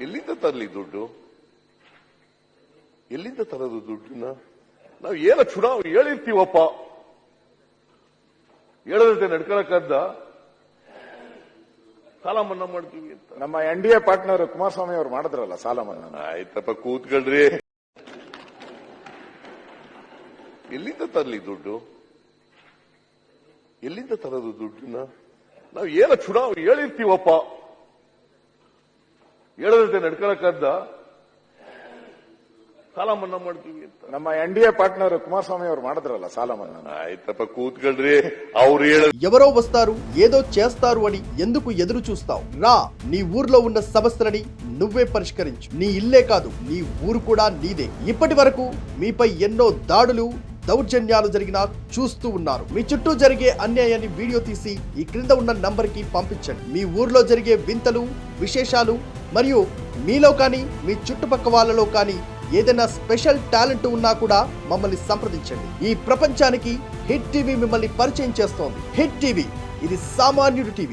ಎಲ್ಲಿಂದ ತರಲಿ ದುಡ್ಡು? ಎಲ್ಲಿಂದ ತರೋದು ದುಡ್ಡನ್ನ? ನಾವು ಏನ ಚುನಾವಣೆ ಹೇಳಿರ್ತೀವಪ್ಪ? ಹೇಳದಂತೆ ನಡ್ಕೊಳಕ್ಕದ್ದ ಸಾಲ ಮನ್ನಾ ಮಾಡ್ತೀವಿ ಅಂತ. ನಮ್ಮ N D A partner Kumaraswamy ಅವರು ಮಾಡಿದ್ರಲ್ಲ ಸಾಲ ಮನ್ನಾ ಆಯ್ತಪ್ಪ ಕೂತ್ಕೊಳ್ರಿ. ಎಲ್ಲಿಂದ ತರಲಿ ದುಡ್ಡು? ಎಲ್ಲಿಂದ ತರೋದು ದುಡ್ಡನ್ನ? ನಾವು ಏನ ಚುನಾವಣೆ ಹೇಳಿರ್ತೀವಪ್ಪ? ఏడదంటే ನಡ್ಕೊಳಕ್ಕದ್ದ ಸಾಲ ಮನ್ನಾ ಮಾಡ್ತೀವಿ ಅಂತ ನಮ್ಮ N D A partner Kumaraswamy ಅವ್ರು ಮಾಡಿದ್ರಲ್ಲ ఎవరో వస్తారు ఏదో చేస్తారు అని ఎందుకు ఎదురు చూస్తావు? రా నీ ఊర్లో ఉన్న సమస్యలని నువ్వే పరిష్కరించు. నీ ఇల్లే కాదు నీ ఊరు కూడా నీదే. ఇప్పటి వరకు మీపై ఎన్నో దాడులు దౌర్జన్యాలు జరిగినా చూస్తూ ఉన్నారు. మీ చుట్టూ జరిగే అన్యాయాన్ని వీడియో తీసి ఈ క్రింద ఉన్న నంబర్కి పంపించండి. మీ ఊర్లో జరిగే వింతలు విశేషాలు మరియు మీలో కానీ మీ చుట్టుపక్క వాళ్ళలో కానీ ఏదైనా స్పెషల్ టాలెంట్ ఉన్నా కూడా మమ్మల్ని సంప్రదించండి. ఈ ప్రపంచానికి హిట్ టీవీ మిమ్మల్ని పరిచయం చేస్తోంది. హిట్ టీవీ ఇది సామాన్యుడి టీవీ.